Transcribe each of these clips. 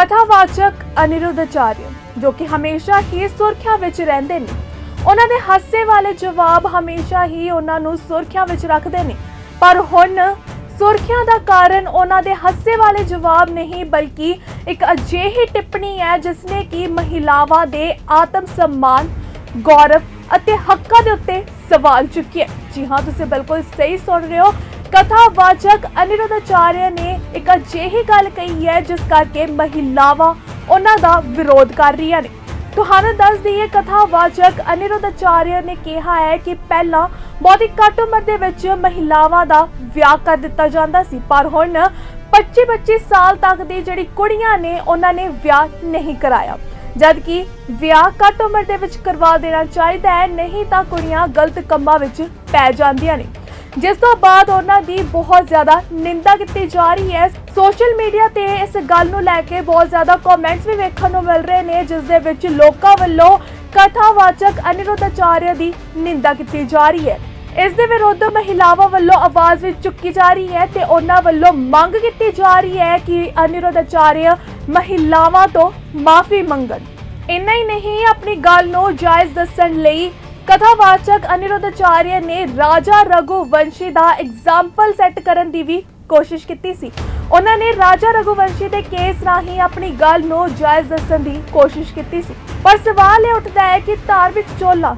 ਕਥਾਵਾਚਕ ਅਨਿਰੁੱਧ ਆਚਾਰੀਆ ਜੋ ਕਿ ਹਮੇਸ਼ਾ ਹੀ ਸੁਰਖੀਆਂ ਵਿੱਚ ਰਹਿੰਦੇ ਨੇ। ਉਹਨਾਂ ਦੇ ਹਾਸੇ ਵਾਲੇ ਜਵਾਬ ਹਮੇਸ਼ਾ ਹੀ ਉਹਨਾਂ ਨੂੰ ਸੁਰਖੀਆਂ ਵਿੱਚ ਰੱਖਦੇ ਨੇ। ਪਰ ਹੁਣ ਸੁਰਖੀਆਂ ਦਾ ਕਾਰਨ ਉਹਨਾਂ ਦੇ ਹਾਸੇ ਵਾਲੇ ਜਵਾਬ ਨਹੀਂ, ਬਲਕਿ ਇੱਕ ਅਜਿਹੀ ਟਿੱਪਣੀ ਹੈ ਜਿਸ ਨੇ ਕਿ ਮਹਿਲਾਵਾਂ ਦੇ ਆਤਮ ਸਨਮਾਨ, ਗੌਰਵ ਅਤੇ ਹੱਕਾਂ ਦੇ ਉੱਤੇ ਸਵਾਲ ਚੁੱਕਿਆ ਜੀ ਹਾਂ, ਤੁਸੀਂ ਬਿਲਕੁਲ ਸਹੀ ਸੁਣ ਰਹੇ ਹੋ। ਕਥਾਵਾਚਕ ਅਨਿਰੁੱਧ ਆਚਾਰਿਆ ਨੇ ਇੱਕ ਅਜਿਹੀ ਗੱਲ ਕਹੀ ਹੈ ਜਿਸ ਕਰਕੇ ਮਹਿਲਾਵਾਂ ਉਹਨਾਂ ਦਾ ਵਿਰੋਧ ਕਰ ਰਹੀਆਂ ਨੇ। ਤੁਹਾਨੂੰ ਦੱਸ ਦਈਏ, ਕਥਾਵਾਚਕ ਅਨਿਰੁੱਧ ਆਚਾਰਿਆ ਨੇ ਕਿਹਾ ਹੈ ਕਿ ਪਹਿਲਾਂ ਬਹੁਤ ਹੀ ਘੱਟ ਉਮਰ ਦੇ ਵਿੱਚ ਮਹਿਲਾਵਾਂ ਦਾ ਵਿਆਹ ਕਰ ਦਿੱਤਾ ਜਾਂਦਾ ਸੀ, ਪਰ ਹੁਣ 25-25 ਸਾਲ ਤੱਕ ਦੀ ਜਿਹੜੀ ਕੁੜੀਆਂ ਨੇ, ਉਹਨਾਂ ਨੇ ਵਿਆਹ ਨਹੀਂ ਕਰਾਇਆ। ਜਦਕਿ ਵਿਆਹ ਘੱਟ ਉਮਰ ਦੇ ਵਿੱਚ ਕਰਵਾ ਦੇਣਾ ਚਾਹੀਦਾ ਹੈ, ਨਹੀਂ ਤਾਂ ਕੁੜੀਆਂ ਗਲਤ ਕੰਮਾਂ ਵਿੱਚ ਪੈ ਜਾਂਦੀਆਂ ਨੇ। ਜਿਸ ਤੋਂ ਬਾਅਦ ਉਹਨਾਂ ਦੀ ਬਹੁਤ ਜ਼ਿਆਦਾ ਨਿੰਦਾ ਕੀਤੀ ਜਾ ਰਹੀ ਹੈ। ਸੋਸ਼ਲ ਮੀਡੀਆ ਤੇ ਇਸ ਗੱਲ ਨੂੰ ਲੈ ਕੇ ਬਹੁਤ ਜ਼ਿਆਦਾ ਕਮੈਂਟਸ ਵੀ ਵੇਖਣ ਨੂੰ ਮਿਲ ਰਹੇ ਨੇ, ਜਿਸ ਦੇ ਵਿੱਚ ਲੋਕਾਂ ਵੱਲੋਂ ਕਥਾਵਾਚਕ ਅਨਿਰੁੱਧ ਆਚਾਰਿਆ ਦੀ ਨਿੰਦਾ ਕੀਤੀ ਜਾ ਰਹੀ ਹੈ। ਇਸ ਦੇ ਵਿਰੁੱਧ ਮਹਿਲਾਵਾਂ ਵੱਲੋਂ ਆਵਾਜ਼ ਵੀ ਚੁੱਕੀ ਜਾ ਰਹੀ ਹੈ ਤੇ ਉਹਨਾਂ ਵੱਲੋਂ ਮੰਗ ਕੀਤੀ ਜਾ ਰਹੀ ਹੈ ਕਿ ਅਨਿਰੁੱਧ ਆਚਾਰਿਆ ਮਹਿਲਾਵਾਂ ਤੋਂ ਮਾਫੀ ਮੰਗਣ। ਇੰਨਾ ਹੀ ਨਹੀਂ, ਆਪਣੀ ਗੱਲ ਨੂੰ ਜਾਇਜ਼ ਦੱਸਣ ਲਈ ਕਥਾਵਾਚਕ ਅਨਿਰੁੱਧ ਆਚਾਰਿਆ ਨੇ ਰਾਜਾ ਰਘੁਵੰਸ਼ੀ ਦਾ ਐਗਜ਼ਾਮਪਲ ਸੈੱਟ ਕਰਨ ਦੀ ਵੀ ਕੋਸ਼ਿਸ਼ ਕੀਤੀ ਸੀ। ਉਹਨਾਂ ਨੇ ਰਾਜਾ ਰਘੁਵੰਸ਼ੀ ਦੇ ਕੇਸ ਰਾਹੀਂ ਆਪਣੀ ਗੱਲ ਨੂੰ ਜਾਇਜ਼ ਦੱਸਣ ਦੀ ਕੋਸ਼ਿਸ਼ ਕੀਤੀ ਸੀ। ਪਰ ਸਵਾਲ ਇਹ ਉੱਠਦਾ ਹੈ ਕਿ ਧਾਰਮਿਕ ਚੋਲਾ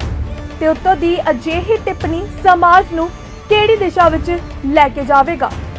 ਤੇ ਉੱਤੋਂ ਦੀ ਅਜਿਹੀ ਟਿੱਪਣੀ ਸਮਾਜ ਨੂੰ ਕਿਹੜੀ ਦਿਸ਼ਾ ਵਿੱਚ ਲੈ ਕੇ ਜਾਵੇਗਾ?